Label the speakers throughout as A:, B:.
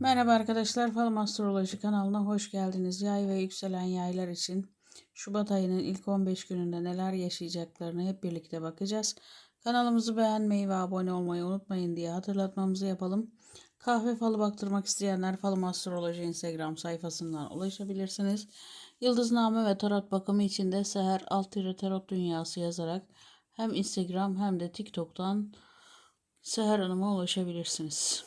A: Merhaba arkadaşlar, Falım Astroloji kanalına hoş geldiniz. Yay ve yükselen yaylar için Şubat ayının ilk 15 gününde neler yaşayacaklarını hep birlikte bakacağız. Kanalımızı beğenmeyi ve abone olmayı unutmayın diye hatırlatmamızı yapalım. Kahve falı baktırmak isteyenler Falım Astroloji Instagram sayfasından ulaşabilirsiniz. Yıldızname ve tarot bakımı için de Seher Altire Tarot Dünyası yazarak hem Instagram hem de TikTok'tan Seher Hanım'a ulaşabilirsiniz.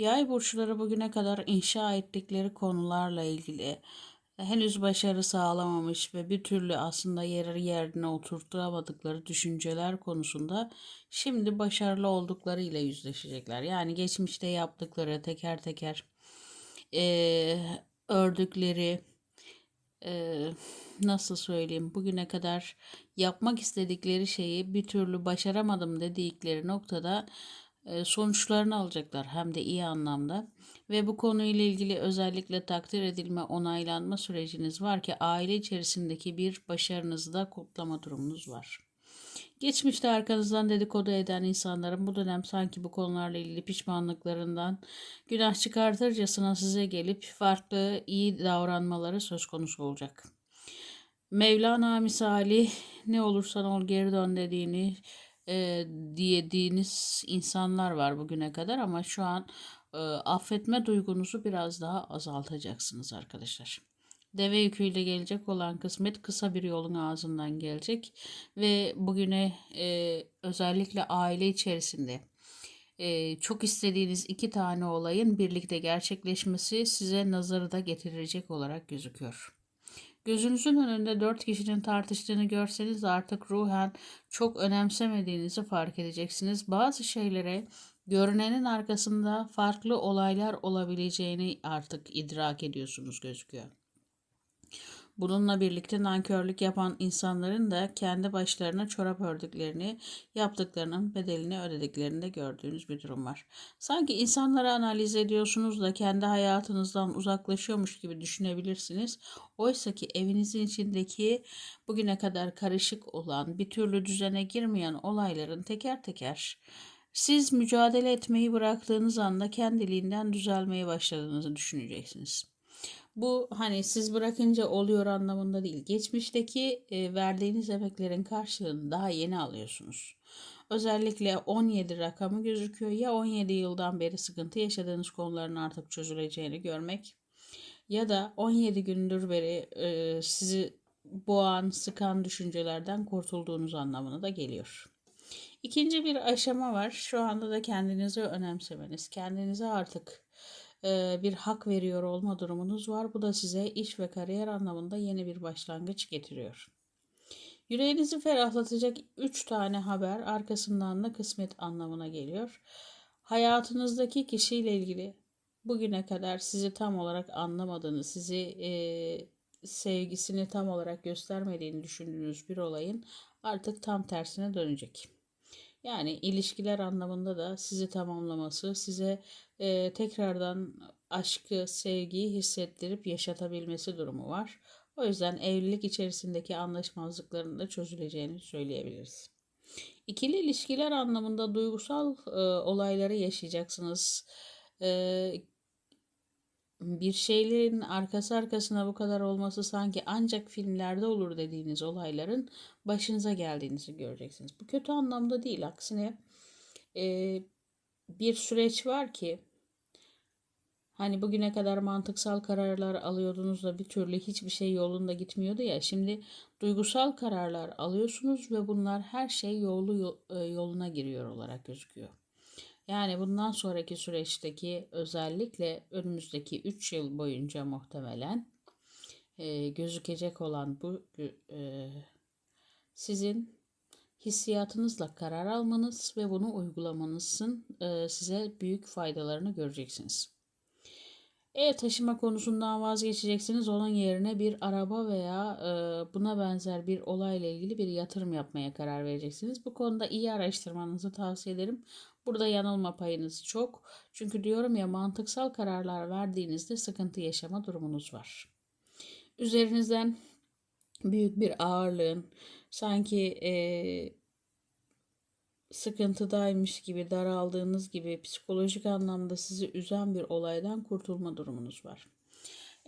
A: Yay burçları bugüne kadar inşa ettikleri konularla ilgili henüz başarı sağlamamış ve bir türlü aslında yeri yerine oturtamadıkları düşünceler konusunda şimdi başarılı oldukları ile yüzleşecekler. Yani geçmişte yaptıkları teker teker e, ördükleri e, nasıl söyleyeyim bugüne kadar yapmak istedikleri şeyi bir türlü başaramadım dedikleri noktada sonuçlarını alacaklar hem de iyi anlamda. Ve bu konuyla ilgili özellikle takdir edilme, onaylanma süreciniz var ki aile içerisindeki bir başarınızda kutlama durumunuz var. Geçmişte arkanızdan dedikodu eden insanların bu dönem sanki bu konularla ilgili pişmanlıklarından günah çıkartırcasına size gelip farklı iyi davranmaları söz konusu olacak. Mevlana misali ne olursan ol geri dön dediğini e, diyediğiniz insanlar var bugüne kadar ama şu an e, affetme duygunuzu biraz daha azaltacaksınız arkadaşlar. Deve yüküyle gelecek olan kısmet kısa bir yolun ağzından gelecek ve bugüne e, özellikle aile içerisinde e, çok istediğiniz iki tane olayın birlikte gerçekleşmesi size nazarı da getirecek olarak gözüküyor. Gözünüzün önünde dört kişinin tartıştığını görseniz artık ruhen çok önemsemediğinizi fark edeceksiniz. Bazı şeylere görünenin arkasında farklı olaylar olabileceğini artık idrak ediyorsunuz gözüküyor. Bununla birlikte nankörlük yapan insanların da kendi başlarına çorap ördüklerini, yaptıklarının bedelini ödediklerini de gördüğünüz bir durum var. Sanki insanları analiz ediyorsunuz da kendi hayatınızdan uzaklaşıyormuş gibi düşünebilirsiniz. Oysa ki evinizin içindeki bugüne kadar karışık olan, bir türlü düzene girmeyen olayların teker teker siz mücadele etmeyi bıraktığınız anda kendiliğinden düzelmeye başladığınızı düşüneceksiniz. Bu hani siz bırakınca oluyor anlamında değil. Geçmişteki e, verdiğiniz emeklerin karşılığını daha yeni alıyorsunuz. Özellikle 17 rakamı gözüküyor. Ya 17 yıldan beri sıkıntı yaşadığınız konuların artık çözüleceğini görmek ya da 17 gündür beri e, sizi boğan, sıkan düşüncelerden kurtulduğunuz anlamına da geliyor. İkinci bir aşama var. Şu anda da kendinizi önemsemeniz, kendinize artık bir hak veriyor olma durumunuz var. Bu da size iş ve kariyer anlamında yeni bir başlangıç getiriyor. Yüreğinizi ferahlatacak 3 tane haber arkasından da kısmet anlamına geliyor. Hayatınızdaki kişiyle ilgili bugüne kadar sizi tam olarak anlamadığını, sizi e, sevgisini tam olarak göstermediğini düşündüğünüz bir olayın artık tam tersine dönecek. Yani ilişkiler anlamında da sizi tamamlaması, size e, tekrardan aşkı, sevgiyi hissettirip yaşatabilmesi durumu var. O yüzden evlilik içerisindeki anlaşmazlıkların da çözüleceğini söyleyebiliriz. İkili ilişkiler anlamında duygusal e, olayları yaşayacaksınız. E, bir şeylerin arkası arkasına bu kadar olması sanki ancak filmlerde olur dediğiniz olayların başınıza geldiğinizi göreceksiniz. Bu kötü anlamda değil. Aksine e, bir süreç var ki hani bugüne kadar mantıksal kararlar alıyordunuz da bir türlü hiçbir şey yolunda gitmiyordu ya. Şimdi duygusal kararlar alıyorsunuz ve bunlar her şey yolu yoluna giriyor olarak gözüküyor. Yani bundan sonraki süreçteki özellikle önümüzdeki 3 yıl boyunca muhtemelen e, gözükecek olan bu e, sizin hissiyatınızla karar almanız ve bunu uygulamanızın e, size büyük faydalarını göreceksiniz. E taşıma konusundan vazgeçeceksiniz. Onun yerine bir araba veya e, buna benzer bir olayla ilgili bir yatırım yapmaya karar vereceksiniz. Bu konuda iyi araştırmanızı tavsiye ederim. Burada yanılma payınız çok. Çünkü diyorum ya mantıksal kararlar verdiğinizde sıkıntı yaşama durumunuz var. Üzerinizden büyük bir ağırlığın sanki e, sıkıntıdaymış gibi, daraldığınız gibi psikolojik anlamda sizi üzen bir olaydan kurtulma durumunuz var.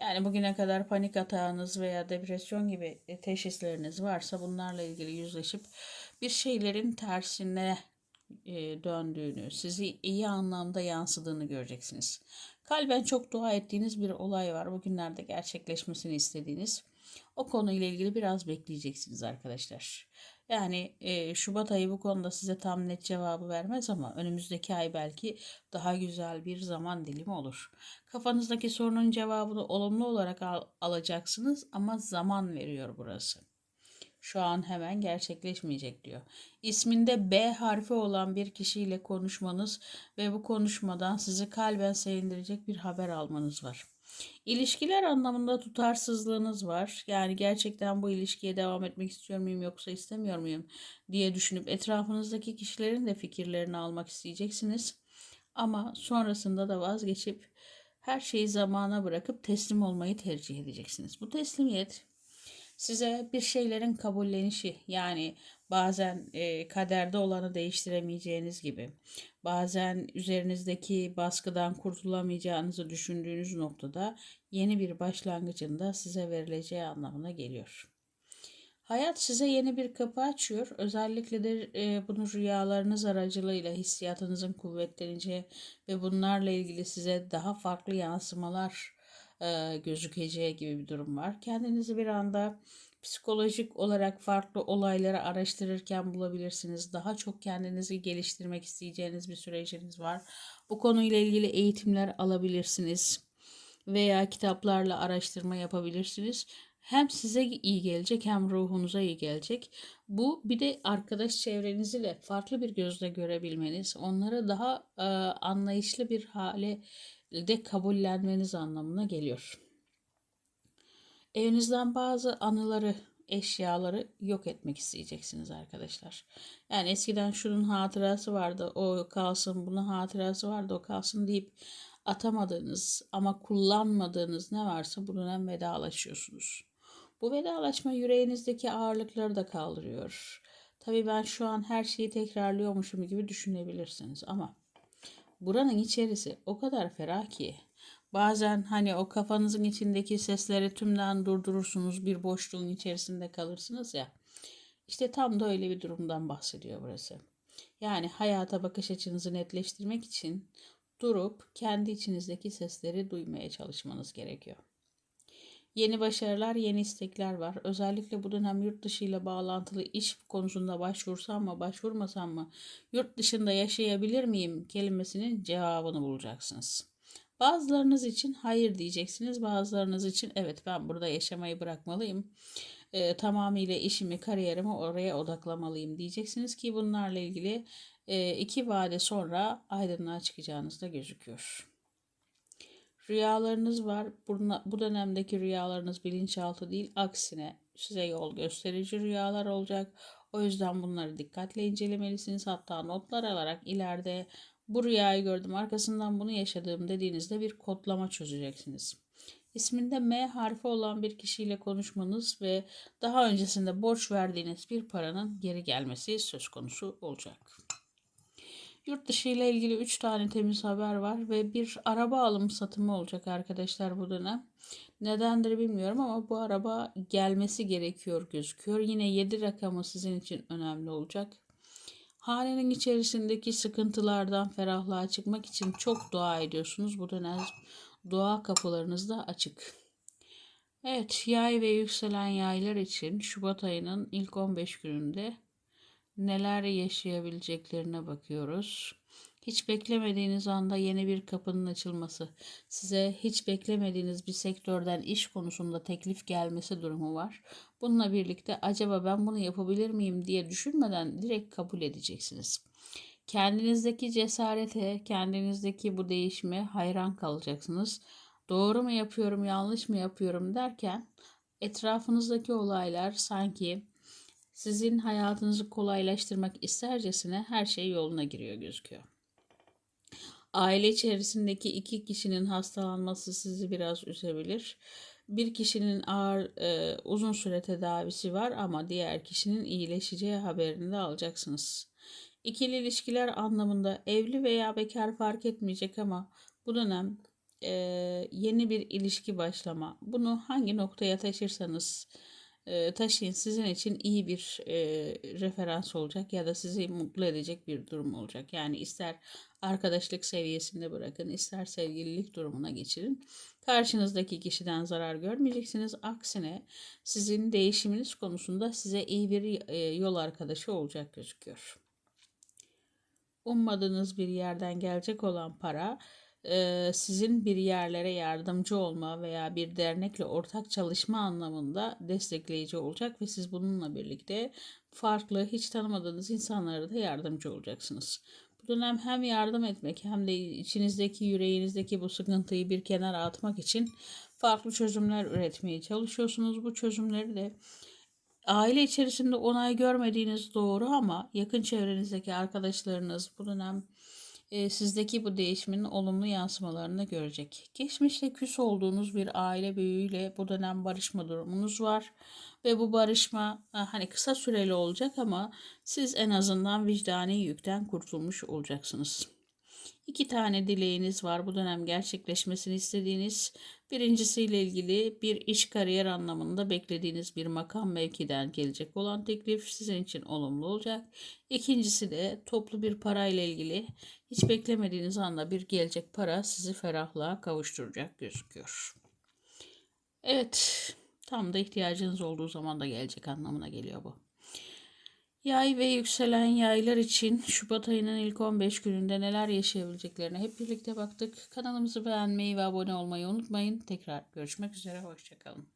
A: Yani bugüne kadar panik atağınız veya depresyon gibi e, teşhisleriniz varsa bunlarla ilgili yüzleşip bir şeylerin tersine e, döndüğünü, sizi iyi anlamda yansıdığını göreceksiniz. Kalben çok dua ettiğiniz bir olay var. Bugünlerde gerçekleşmesini istediğiniz. O konuyla ilgili biraz bekleyeceksiniz arkadaşlar. Yani e, Şubat ayı bu konuda size tam net cevabı vermez ama önümüzdeki ay belki daha güzel bir zaman dilimi olur. Kafanızdaki sorunun cevabını olumlu olarak al- alacaksınız ama zaman veriyor burası. Şu an hemen gerçekleşmeyecek diyor. İsminde B harfi olan bir kişiyle konuşmanız ve bu konuşmadan sizi kalben sevindirecek bir haber almanız var. İlişkiler anlamında tutarsızlığınız var. Yani gerçekten bu ilişkiye devam etmek istiyor muyum yoksa istemiyor muyum diye düşünüp etrafınızdaki kişilerin de fikirlerini almak isteyeceksiniz. Ama sonrasında da vazgeçip her şeyi zamana bırakıp teslim olmayı tercih edeceksiniz. Bu teslimiyet size bir şeylerin kabullenişi yani bazen e, kaderde olanı değiştiremeyeceğiniz gibi bazen üzerinizdeki baskıdan kurtulamayacağınızı düşündüğünüz noktada yeni bir başlangıcın da size verileceği anlamına geliyor. Hayat size yeni bir kapı açıyor. Özellikle de e, bunu rüyalarınız aracılığıyla hissiyatınızın kuvvetleneceği ve bunlarla ilgili size daha farklı yansımalar e, gözükeceği gibi bir durum var. Kendinizi bir anda psikolojik olarak farklı olayları araştırırken bulabilirsiniz. Daha çok kendinizi geliştirmek isteyeceğiniz bir süreciniz var. Bu konuyla ilgili eğitimler alabilirsiniz veya kitaplarla araştırma yapabilirsiniz. Hem size iyi gelecek hem ruhunuza iyi gelecek. Bu bir de arkadaş çevrenizi farklı bir gözle görebilmeniz, onları daha e, anlayışlı bir hale de kabullenmeniz anlamına geliyor. Evinizden bazı anıları, eşyaları yok etmek isteyeceksiniz arkadaşlar. Yani eskiden şunun hatırası vardı, o kalsın, bunun hatırası vardı, o kalsın deyip atamadığınız ama kullanmadığınız ne varsa bu dönem vedalaşıyorsunuz. Bu vedalaşma yüreğinizdeki ağırlıkları da kaldırıyor. Tabii ben şu an her şeyi tekrarlıyormuşum gibi düşünebilirsiniz ama buranın içerisi o kadar ferah ki bazen hani o kafanızın içindeki sesleri tümden durdurursunuz bir boşluğun içerisinde kalırsınız ya. İşte tam da öyle bir durumdan bahsediyor burası. Yani hayata bakış açınızı netleştirmek için durup kendi içinizdeki sesleri duymaya çalışmanız gerekiyor. Yeni başarılar, yeni istekler var. Özellikle bu dönem yurt dışı ile bağlantılı iş konusunda başvursam mı, başvurmasam mı, yurt dışında yaşayabilir miyim kelimesinin cevabını bulacaksınız. Bazılarınız için hayır diyeceksiniz, bazılarınız için evet ben burada yaşamayı bırakmalıyım. E, tamamıyla işimi, kariyerimi oraya odaklamalıyım diyeceksiniz ki bunlarla ilgili e, iki vade sonra aydınlığa çıkacağınız da gözüküyor. Rüyalarınız var. Bu dönemdeki rüyalarınız bilinçaltı değil. Aksine size yol gösterici rüyalar olacak. O yüzden bunları dikkatle incelemelisiniz. Hatta notlar alarak ileride bu rüyayı gördüm arkasından bunu yaşadım dediğinizde bir kodlama çözeceksiniz. İsminde M harfi olan bir kişiyle konuşmanız ve daha öncesinde borç verdiğiniz bir paranın geri gelmesi söz konusu olacak. Yurt dışı ile ilgili 3 tane temiz haber var ve bir araba alım satımı olacak arkadaşlar bu dönem. Nedendir bilmiyorum ama bu araba gelmesi gerekiyor gözüküyor. Yine 7 rakamı sizin için önemli olacak. Hanenin içerisindeki sıkıntılardan ferahlığa çıkmak için çok dua ediyorsunuz. Bu dönem dua kapılarınız da açık. Evet, yay ve yükselen yaylar için Şubat ayının ilk 15 gününde neler yaşayabileceklerine bakıyoruz. Hiç beklemediğiniz anda yeni bir kapının açılması, size hiç beklemediğiniz bir sektörden iş konusunda teklif gelmesi durumu var. Bununla birlikte acaba ben bunu yapabilir miyim diye düşünmeden direkt kabul edeceksiniz. Kendinizdeki cesarete, kendinizdeki bu değişime hayran kalacaksınız. Doğru mu yapıyorum, yanlış mı yapıyorum derken etrafınızdaki olaylar sanki sizin hayatınızı kolaylaştırmak istercesine her şey yoluna giriyor gözüküyor. Aile içerisindeki iki kişinin hastalanması sizi biraz üzebilir. Bir kişinin ağır e, uzun süre tedavisi var ama diğer kişinin iyileşeceği haberini de alacaksınız. İkili ilişkiler anlamında evli veya bekar fark etmeyecek ama bu dönem e, yeni bir ilişki başlama. Bunu hangi noktaya taşırsanız e, taşıyın sizin için iyi bir e, referans olacak ya da sizi mutlu edecek bir durum olacak. Yani ister arkadaşlık seviyesinde bırakın, ister sevgililik durumuna geçirin. Karşınızdaki kişiden zarar görmeyeceksiniz. Aksine sizin değişiminiz konusunda size iyi bir e, yol arkadaşı olacak gözüküyor. Ummadığınız bir yerden gelecek olan para sizin bir yerlere yardımcı olma veya bir dernekle ortak çalışma anlamında destekleyici olacak ve siz bununla birlikte farklı hiç tanımadığınız insanlara da yardımcı olacaksınız. Bu dönem hem yardım etmek hem de içinizdeki yüreğinizdeki bu sıkıntıyı bir kenara atmak için farklı çözümler üretmeye çalışıyorsunuz. Bu çözümleri de aile içerisinde onay görmediğiniz doğru ama yakın çevrenizdeki arkadaşlarınız bu dönem e, sizdeki bu değişimin olumlu yansımalarını görecek. Geçmişte küs olduğunuz bir aile büyüğüyle bu dönem barışma durumunuz var ve bu barışma hani kısa süreli olacak ama siz en azından vicdani yükten kurtulmuş olacaksınız. İki tane dileğiniz var bu dönem gerçekleşmesini istediğiniz. Birincisiyle ilgili bir iş kariyer anlamında beklediğiniz bir makam mevkiden gelecek olan teklif sizin için olumlu olacak. İkincisi de toplu bir parayla ilgili hiç beklemediğiniz anda bir gelecek para sizi ferahlığa kavuşturacak gözüküyor. Evet, tam da ihtiyacınız olduğu zaman da gelecek anlamına geliyor bu. Yay ve yükselen yaylar için Şubat ayının ilk 15 gününde neler yaşayabileceklerine hep birlikte baktık. Kanalımızı beğenmeyi ve abone olmayı unutmayın. Tekrar görüşmek üzere, hoşçakalın.